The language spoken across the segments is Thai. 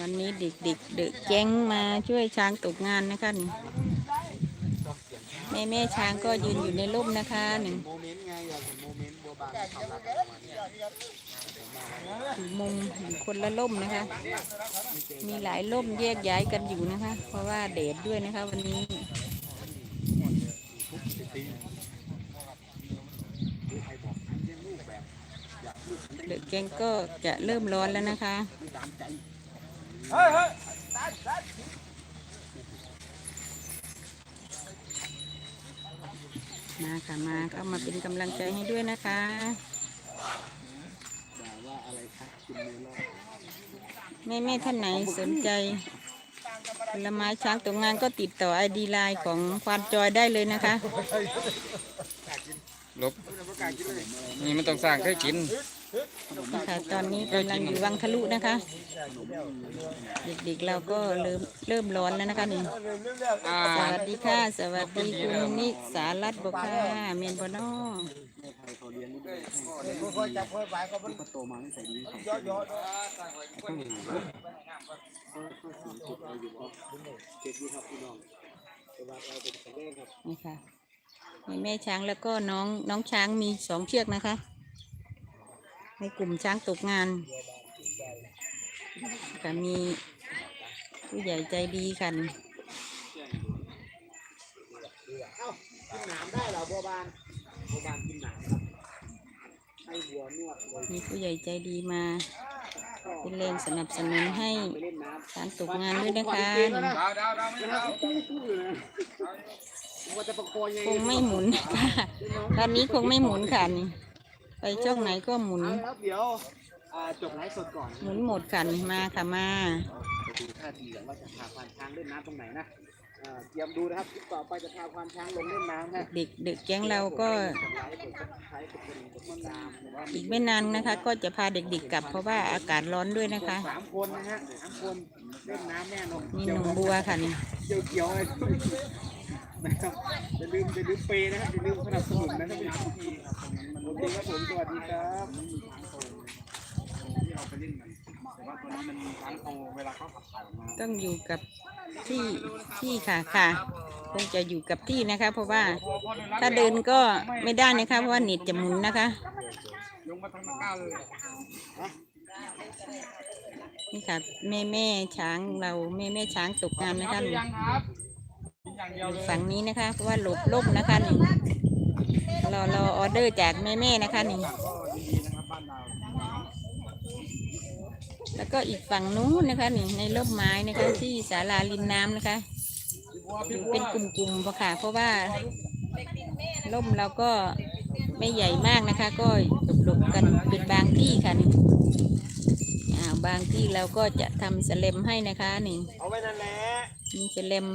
วันนี้เด็กๆเด็กแจ้งมาช่วยช้างตกงานนะคะนี่แม่แม่ช้างก็ยืนอยู่ในร่มนะคะหนึ่งโมเมนต์ไงอยากเห็นโมเมนต์บัวบานควารักของมันอยู่มุมอยู่คนละร่มนะคะ มีหลายร่มแยกย้ายกันอยู่นะคะ เพราะว่าแดดด้วยนะคะ วันนี้เด็กแกงก็จะเริ่มร้อนแล้วนะคะมา ค่ะมาเข้ามาเป็นกำลังใจให้ด้วยนะคะว่าอะไรคะกินเมลแม่แม่ท่านไหนสนใจผลไม้ช้างตกงานก็ติดต่อไอดีไลน์ของควานจอยได้เลยนะคะลบนี่มันต้องสร้างเคยกิน ค่ะตอนนี้กำลังอยู่วังทะลุนะคะ เด็กๆเราก็เริ่มเริ่มร้อนแล้วนะคะนี่สวัสดีค่ะ สวัสดีคุณนิสารัตน์บกค่ะเมียนบอนอแม่ไทยเขาเลี้ยงด้วยค่อยจับค่อยไปก็มันโตมาไม่ใส่ดียอดยอดต้องอย่างนี้เก็บดีครับพี่น้องแต่ว่าเราเป็นแรกครับนี่ค่ะมีแม่ช้างแล้วก็น้องน้องช้างมีสองเชือกนะคะ ในกลุ่มช้างตกงานค่ะมีผู้ใหญ่ใจดีค่ะนี่เอ้ากินหนามได้เหรอบัวบานบัวบานกินหนามครับให้บัวนวดเลยมีผู้ใหญ่ใจดีมาเป็นแรงสนับสนุนให้ไปเล่นน้ำช้างตกงานด้วยนะคะนี่ดาวดาวดาวไม่ดาวว่าจะประโคยไงคงไม่หมุนค่ะตอนนี้คงไม่หมุนค่ะนี่ ไปช่องไหนก็หมุน เอาละครับเดี๋ยวอ่าจบไลฟ์สดก่อนหมุนหมดค่ะนี่มาค่ะมาดูท่าทีก่อนว่าจะพาควานช้างเล่นน้ำตรงไหนนะอ่าเตรียมดูนะครับคลิปต่อไปจะพาควานช้างลงเล่นน้ำนะเด็กเด็กแก๊งเราก็ไลฟ์กดซับสไครต์กดกระดิ่งกดติดตามหรือว่าอีกไม่นานนะคะ ก็จะพาเด็กๆกลับเพราะว่าอากาศร้อนด้วยนะคะ สามคนนะฮะสามคนเล่นน้ำแน่นอนมีหนุ่มบัวค่ะนี่ เกี่ยวเกี่ยวๆอะไรนะครับอย่าลืมอย่าลืมเปย์นะครับอย่าลืมสนับสนุนนะครับ โอเคครับผมสวัสดีครับที่เราไปเล่นกันแต่ว่าตัวนี้มันมีช้างโตเวลาเขาขับถ่ายออกมาต้องอยู่กับที่ที่ค่ะค่ะคงจะอยู่กับที่นะคะ เพราะว่าถ้าเดินก็ไม่ได้นะคะ เพราะว่าเน็ตจะหมุนนะคะลงมาทางก้าเลยนี่ค่ะแม่แม่ช้างเราแม่แม่ช้างตกงานนะคะฝั่งนี้นะคะ เพราะว่าหลบล่มนะคะนี่ รอรอออเดอร์จากแม่แม่นะคะนี่ก็ดีๆนะครับบ้านเราแล้วก็อีกฝั่งนู้นนะคะนี่ในร่มไม้นะคะที่ศาลาริมน้ำนะคะอยู่เป็นกลุ่มๆพอค่ะ เพราะว่าร่มเราก็ไม่ใหญ่มากนะคะ ก็หลบๆกันเป็นบางที่ค่ะนี่อ่าบางที่เราก็จะทำสเลมให้นะคะนี่เอาไว้นั่นแหละมีสเลม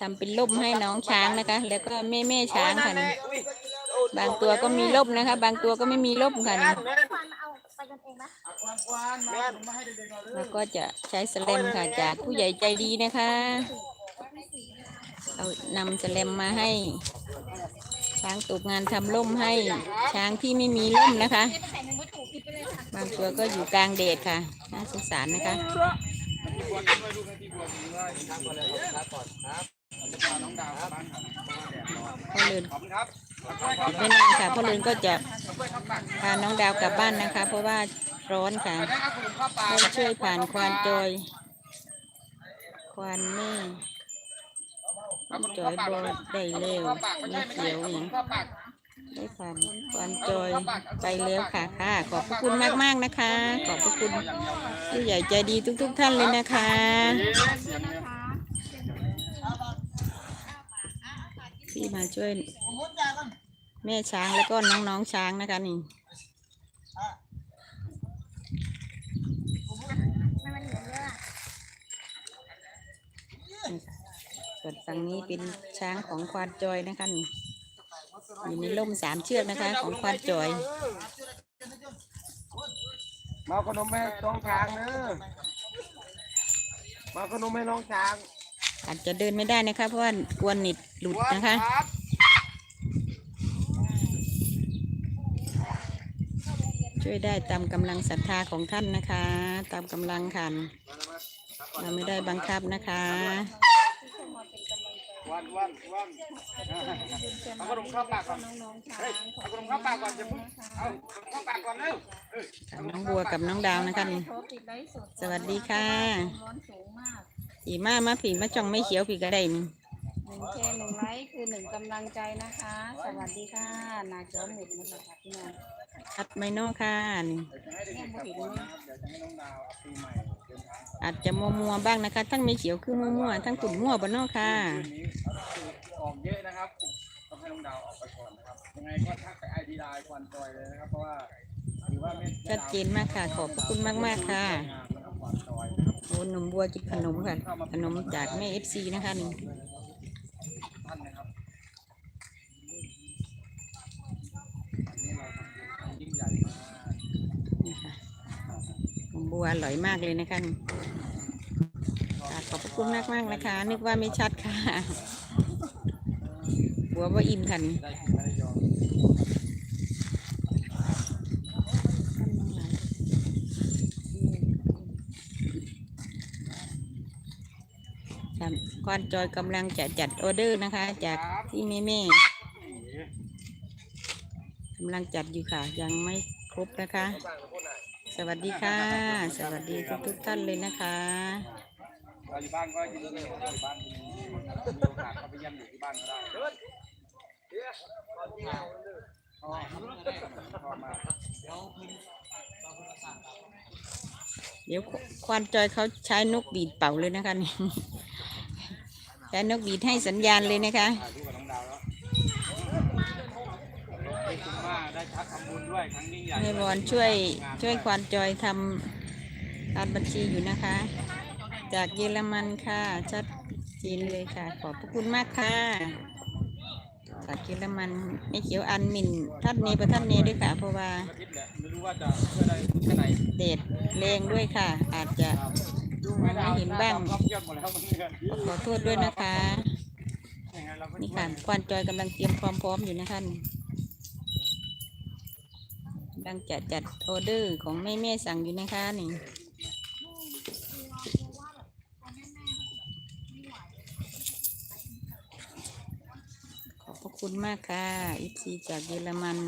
ทำเป็นร่มให้น้องช้างนะคะ แล้วก็แม่แม่ๆช้างค่ะนี่ บางตัวก็มีร่มนะคะ บางตัวก็ไม่มีร่มค่ะนี่ควันมาเอาไปกันเองนะควานควานมามาให้เด็กๆเราเลยแล้วก็จะใช้สเลมค่ะ จากผู้ใหญ่ใจดีนะคะ เอานำสเลมมาให้ ช้างตกงานทำร่มให้ ช้างที่ไม่มีร่มนะคะใส่ในมือถือผิดไปเลยค่ะบางตัวก็อยู่กลางเดดค่ะ น่าสงสารนะคะพ่อเลิน ไม่นานค่ะพ่อเลินก็จะพาน้องดาวกลับบ้านนะคะ เพราะว่าร้อนค่ะให้ช่วยผ่านควานจอย ควานแม่ควานจอยบอได้เร็วไม่เขียวอย่างข้ได้ผ่านควานจอยไปแล้วค่ะค่ะ ขอบพระคุณมากๆนะคะ ขอบพระคุณผู้ใหญ่ใจดีทุก ๆ ท่านเลยนะคะ ที่มาช่วยแม่ช้างแล้วก็น้องๆช้างนะคะนี่มันมันเหลือเยอะส่วนฝั่งนี้เป็นช้างของควานจอยนะคะนี่อยู่ในร่มสามเชือกนะคะ ของควานจอย มาขนมให้น้องช้างเนอะมาขนมให้น้องช้าง อาจจะเดินไม่ได้นะคะ เพราะว่ากลัวหนิดหลุดนะคะ ช่วยได้ตามกำลังศรัทธาของท่านนะคะ ตามกำลังค่ะเราไม่ได้บังคับนะคะวันวันวันเอาขนมข้าปากก่อนเอาขนมข้าปากก่อนจะพึ่งเอาขนมข้าปากก่อนเร็วเออน้องบัวกับน้องดาวนะคะสดสวัสดีค่ะร้อนสูงมาก ผีมามาผีมาจ้องไม่เขียวผีก็ได้นี่หนึ่งแชร์หนึ่งไลค์คือหนึ่งกำลังใจนะคะ สวัสดีค่ะ นาเจ้าหมุดนะคะพี่น้องอัดไม่นอค่ะนี่เดี๋ยวจะให้เด็กๆกลับก่อนนะครับเดี๋ยวจะให้น้องดาวเอาปีใหม่เดินทางอาจจะมัวมัวๆบ้างนะคะ ทั้งไม่เขียวคือมัวมัวๆทั้งขุ่นมัวบนนอกค่ะคืนนี้ออกเยอะนะครับต้องให้น้องดาวออกไปก่อนนะครับยังไงก็ทักไปไอดีไลน์ควันจอยเลยนะครับเพราะว่าถือว่าไม่ชัดเจนมากค่ะ ขอบพระคุณมากมากๆค่ะ งานนะครับควันจอยนะครับโอ้หนมบัวกินขนมค่ะ ขนมจากแม่เอฟซีนะคะนี่ท่านนะครับอันนี้เราทำยิ่งหนมบัวอร่อยมากเลยนะคะขอบคุณมากมากนะคะ นึกว่าไม่ชัดค่ะ บัวว่าอิ่มค่ะนี่ ได้กินไม่ได้ยอม ควานจอยกำลังจะจัดออเดอร์นะคะ จากที่แม่แม่กำลังจัดอยู่ค่ะ ยังไม่ครบนะคะ สวัสดีค่ะ สวัสดีทุกทุกท่านเลยนะคะเราอยู่บ้านก็ยินดีอยู่บ้านมีโอกาสเข้าไปเยี่ยมอยู่ที่บ้านก็ได้ชอบชอบมากเดี๋ยวควานจอยเขาใช้นกบีดเป่าเลยนะคะนี่ ใช้นกบีดให้สัญญาณเลยนะคะถ่ายรูปกับน้องดาวแล้วขอบคุณมากได้ชักทำบุญด้วยครั้งยิ่งใหญ่แม่บอลช่วยช่วยควานจอยทำการบัญชีอยู่นะคะ จากเยอรมันค่ะชัดเจนเลยค่ะ ขอบพระคุณมากค่ะจากเยอรมันไม่เขียวอันหมินท่านนี้ประท่านนี้ด้วยค่ะ เพราะว่าอาทิตย์แหละไม่รู้ว่าจะเพื่อได้แค่ไหน เดดแรงด้วยค่ะ อาจจะมอง ไม่เห็นบ้าง ขอโทษด้วยนะคะ นี่ค่ะควานจอยกำลังเตรียมความพร้อมอยู่นะคะกำลังจะจัดออเดอร์ของแม่แม่สั่งอยู่นะคะนี่ขอบพระคุณมากค่ะอิซีจากเยอรมัน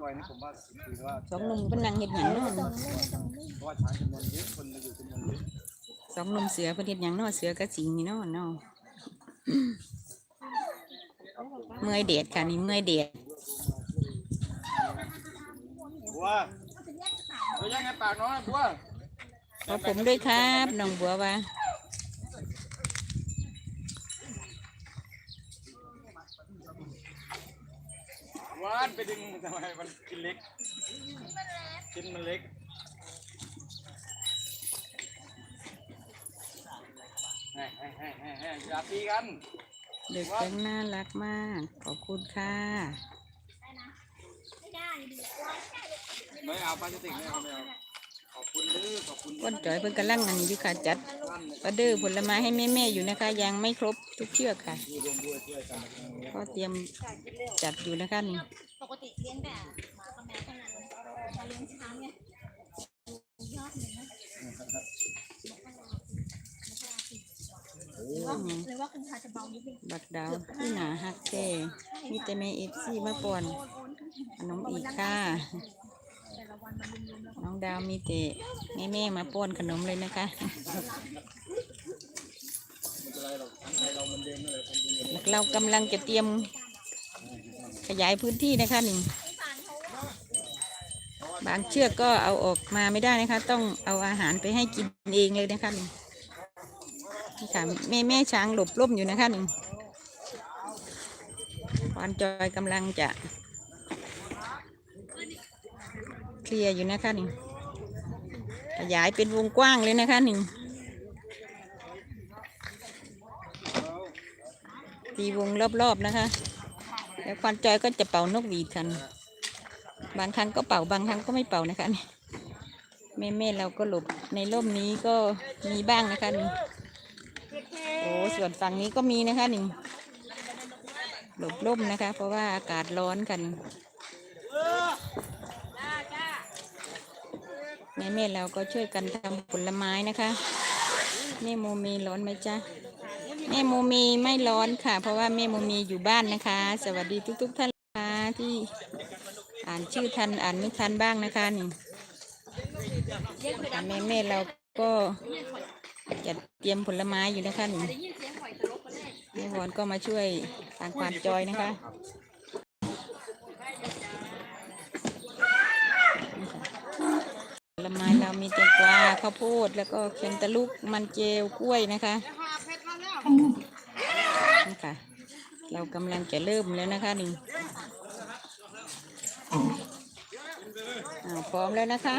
ใช่ครับครับครับแล้วควันจอยนี่ผมว่าถือว่าสองหนุ่มเป็นนางเห็ดหยังเนอนเพราะว่าช้างจำนวนเยอะคนมาอยู่จำนวนเยอะสองหนุ่มเสือเป็นเห็ดหยังเนอเสือกับสิงนี่เนอนเนาะเมื่อยเดดค่ะนี่เมื่อยเดดบัวไปยังไงปากน้องบัวขอผมด้วยครับน้องบัวว่า วานไปดึงทำไมมันกินเล็กกินมันเล็กแฮ่แฮ่แฮ่แฮ่แฮ่อย่าตีกันเด็กแก๊งน่ารักมาก ขอบคุณค่ะ ไม่เอาพลาสติกไม่เอาไม่เอา ก้นจอยเพิ่งกำลังอันนี้อยู่ค่ะจัดออเดอร์ผลไม้ให้แม่ๆอยู่นะคะ ยังไม่ครบทุกเชือกค่ะที่รวมด้วยช่วยกันนะครับก็เตรียมจัดอยู่นะคะนี่ปกติเลี้ยงแต่หมากับแมวเท่านั้นมาเลี้ยงช้างเนี่ยยอดเลยนะหรือว่าหรือว่าคุณชายจะเบานิดนึงบักดาวที่หนาฮักแท้มีแต่แม่เอฟซีมาปอนโอนโอนขึ้นขนมอีกค่ะแต่ละวันมันลืมๆแล้วน้อง ดาวมีแต่แม่ๆมาป้อนขนมเลยนะคะเรากำลังจะเตรียมขยายพื้นที่นะคะนี่บางเชือกก็เอาออกมาไม่ได้นะคะ ต้องเอาอาหารไปให้กินเองเลยนะคะนี่นี่ค่ะแม่แม่ช้างหลบร่มอยู่นะคะนี่ควานจอยกำลังจะเคลียร์อยู่นะคะนี่ ขยายเป็นวงกว้างเลยนะคะนี่ตีวงรอบๆนะคะ แล้วควันจอยก็จะเป่านกหวีดกัน บางครั้งก็เป่าบางครั้งก็ไม่เป่านะคะนี่แม่ๆเราก็หลบในร่มนี้ก็มีบ้างนะคะนี่โอ้ส่วนฝั่งนี้ก็มีนะคะนี่หลบร่มนะคะ เพราะว่าอากาศร้อนกัน แม่แม่เราก็ช่วยกันทำผลไม้นะคะ แม่โมมีร้อนไหมจ๊ะแม่โมมีไม่ร้อนค่ะ เพราะว่าแม่โมมีอยู่บ้านนะคะ สวัสดีทุก ๆท่านนะคะที่อ่านชื่อทันอ่านไม่ทันบ้างนะคะนี่แม่แม่เราก็จะเตรียมผลไม้อยู่นะคะนี่แม่วอนก็มาช่วยสร้างความจอยนะคะ ไม้เรามีแตงกวาข้าวโพดแล้วก็เค็มตะลุกมันเจลกล้วยนะคะนี่ค่ะ เรากำลังจะเริ่มแล้วนะคะนี่พร้อมแล้วนะคะ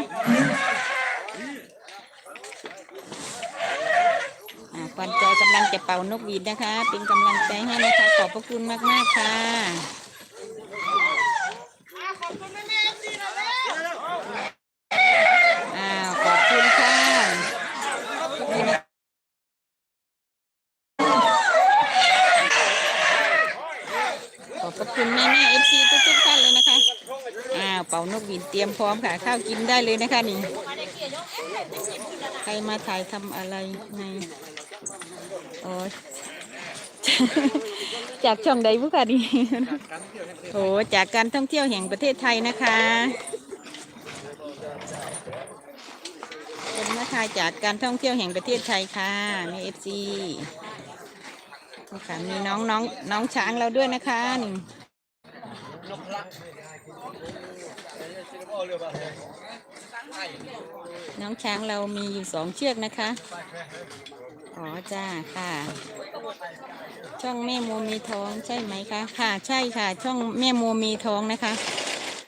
ควันจอยกำลังจะเป่านกหวีดนะคะ เป็นกำลังใจให้นะคะ ขอบพระคุณมาก ๆ ค่ะ อ้าวขอบคุณค่ะนี่นะขอบพระคุณแม่แม่เอฟซีทุกทุกๆท่านเลยนะคะ อ้าว เป่านกหวีดเตรียมพร้อมค่ะ ข้าวกินได้เลยนะคะนี่ ใครมาถ่ายทำอะไรในโอ้ยจากช่องใดบุค่ะดิโอ้จากการท่องเที่ยวแห่งประเทศไทยนะคะเป็นนะคะจากการท่องเที่ยวแห่งประเทศไทยค่ะมีเอฟซีค่ะมีน้องน้องน้องช้างเราด้วยนะคะนี่ น้องช้างเรามีอยู่สองเชือกนะคะ อ๋อจ้าค่ะ ช่องแม่โมมีท้องใช่ไหมคะ ค่ะ ใช่ค่ะ ช่องแม่โมมีท้องนะคะ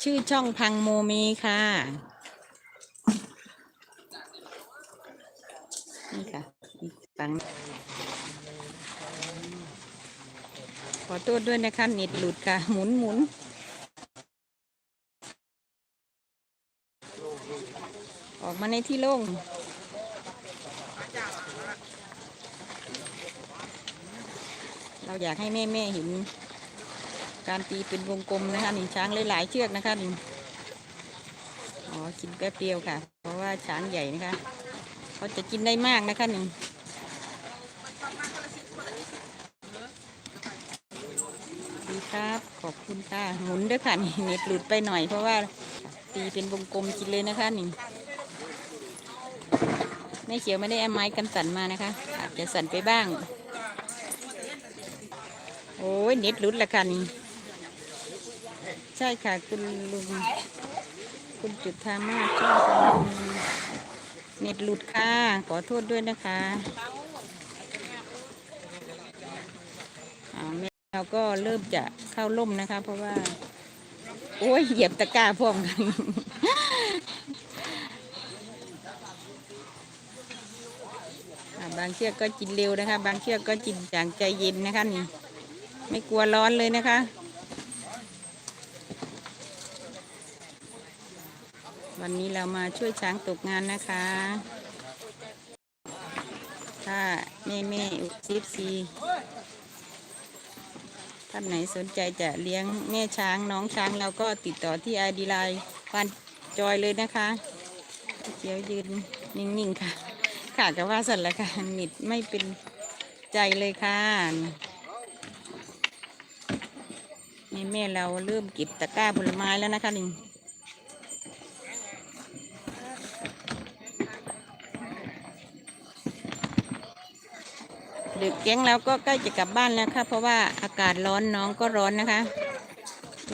ชื่อช่องพังโมมีค่ะ นี่ค่ะอีกฝั่งขอโทษด้วยนะคะเน็ตหลุดค่ะ หมุนหมุน ออกมาในที่โล่งเราอยากให้แม่แม่เห็น การตีเป็นวงกลมนะคะนี่ช้างหลายๆเชือกนะคะนี่อ๋อกินแป๊บเดียวค่ะ เพราะว่าช้างใหญ่นะคะเขาจะกินได้มากนะคะหนึ่งดีครับขอบคุณค่ะหมุนด้วยค่ะนี่เน็ตหลุดไปหน่อยเพราะว่าตีเป็นวงกลมกินเลยนะคะนี่ ม่เขียวไม่ได้เอาไม้กันสั่นมานะคะ อาจจะสั่นไปบ้าง โอ้ยเน็ตหลุดละค่ะนี่ใช่ค่ะคุณลุงคุณจุดธามาช่วยเน็ตหลุดค่ะ ขอโทษด้วยนะคะอาแม่เราก็เริ่มจะเข้าร่มนะคะ เพราะว่า โอ้ยเหยียบตะกร้าพร้อมกัน อ่า บางเชือกก็กินเร็วนะคะ บางเชือกก็กินอย่างใจเย็นนะคะนี่ ไม่กลัวร้อนเลยนะคะ วันนี้เรามาช่วยช้างตกงานนะคะถ้าแม่แม่อุซิฟซีท่านไหนสนใจจะเลี้ยงแม่ช้างน้องช้างเราก็ติดต่อที่ไอดีไลน์ปานจอยเลยนะคะ เขียวยืนนิ่งๆค่ะ ค่ะก็ว่าสันละค่ะนิดไม่เป็นใจเลยค่ะแม่แม่เราเริ่มเก็บตะกร้าผลไม้แล้วนะคะหนึ่งดึกแก๊งแล้วก็ใกล้จะกลับบ้านแล้วค่ะ เพราะว่าอากาศร้อนน้องก็ร้อนนะคะ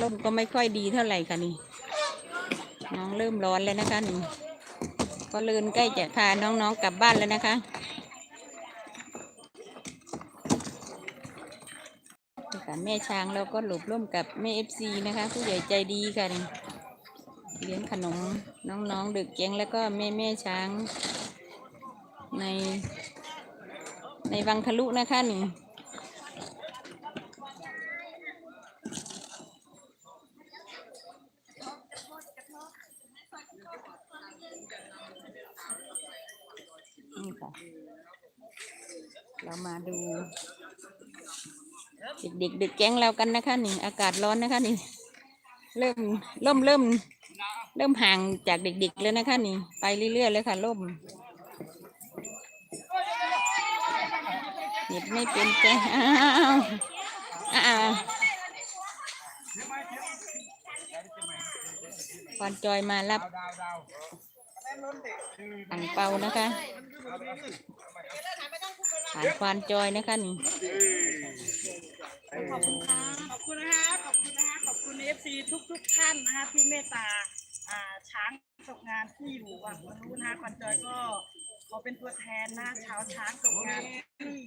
ลมก็ไม่ค่อยดีเท่าไหร่ค่ะนี่ น้องเริ่มร้อนแล้วนะคะนี่ ก็ลินใกล้จะพาน้องๆกลับบ้านแล้วนะคะค่ะแม่ช้างเราก็หลบร่วมกับแม่เอฟซีนะคะ ผู้ใหญ่ใจดีค่ะนี่เลี้ยงขนมน้องๆดึกแก๊งแล้วก็แม่แม่ช้างในในวังทะลุนะคะนี่ เเรามาดูเด็กๆเด็กแก๊งเรากันนะคะนี่อากาศร้อนนะคะนี่ เริ่มร่มเริ่ม เริ่มห่างจากเด็กๆแล้วนะคะนี่ ไปเรื่อยๆเลยค่ะร่มเน็บไม่เป็นใจอ้าวอ้าวควานจอยมารับดาวดาวอ่างเปานะคะ ผ่านควานจอยนะคะนี่ขอบคุณค่ะขอบคุณนะคะขอบคุณนะคะขอบคุณเอฟซีทุกทุกๆท่านนะคะที่เมตตาอ่าช้างตกงานที่อยู่วังนู้นนะคะควันจอยก็ขอเป็นตัวแทนนะชาวช้างตกงานที่